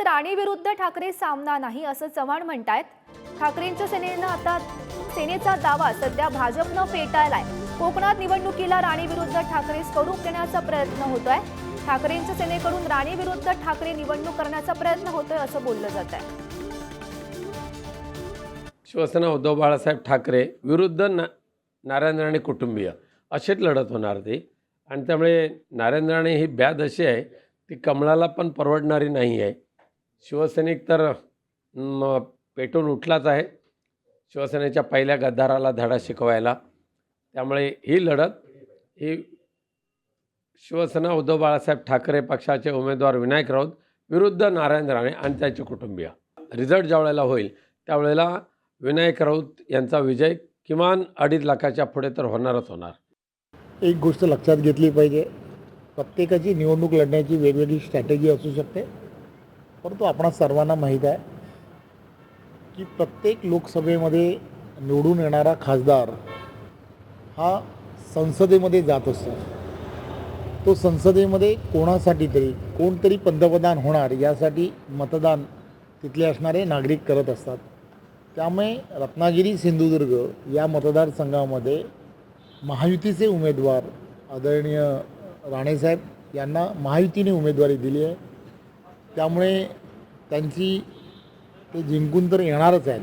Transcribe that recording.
कोकणात राणे विरुद्ध ठाकरे सामना नाही असं चव्हाण म्हणतायत. ठाकरेंच्या सेनेनं आता सेनेचा दावा सध्या भाजपनं फेटाळलाय. कोकणात निवडणुकीला राणे विरुद्ध ठाकरे स्वरूप देण्याचा प्रयत्न होतोय. ठाकरेंच्या सेनेकडून राणे विरुद्ध ठाकरे निवडणूक करण्याचा प्रयत्न होतोय असं बोललं जात आहे शिवसेना उद्धव बाळासाहेब ठाकरे विरुद्ध ना नारायण राणे कुटुंबीय. अशीच लढत होणार ती. आणि त्यामुळे नारायण राणे ही ब्याद अशी आहे ती कमळाला पण परवडणारी नाही आहे. शिवसैनिक तर पेटून उठलाच आहे. शिवसेनेच्या पहिल्या गद्दाराला धडा शिकवायला. त्यामुळे ही लढत ही शिवसेना उद्धव बाळासाहेब ठाकरे पक्षाचे उमेदवार विनायक राऊत विरुद्ध नारायण राणे आणि त्याचे कुटुंबीय. रिझल्ट ज्या वेळेला होईल त्यावेळेला विनायक राऊत यांचा विजय किमान अडीच लाखाच्या पुढे तर होणारच होणार. एक गोष्ट लक्षात घेतली पाहिजे. प्रत्येकाची निवडणूक लढण्याची वेगवेगळी स्ट्रॅटेजी असू शकते. परंतु आपणा सर्वांना माहीत आहे की प्रत्येक लोकसभेमध्ये निवडून येणारा खासदार हा संसदेमध्ये जात असतो. तो संसदेमध्ये कोणासाठी तरी कोणतरी पंतप्रधान होणार यासाठी मतदान तिथले असणारे नागरिक करत असतात. त्यामुळे रत्नागिरी सिंधुदुर्ग या मतदारसंघामध्ये महायुतीचे उमेदवार आदरणीय राणेसाहेब यांना महायुतीने उमेदवारी दिली आहे. त्यामुळे त्यांची ते जिंकून तर येणारच आहेत.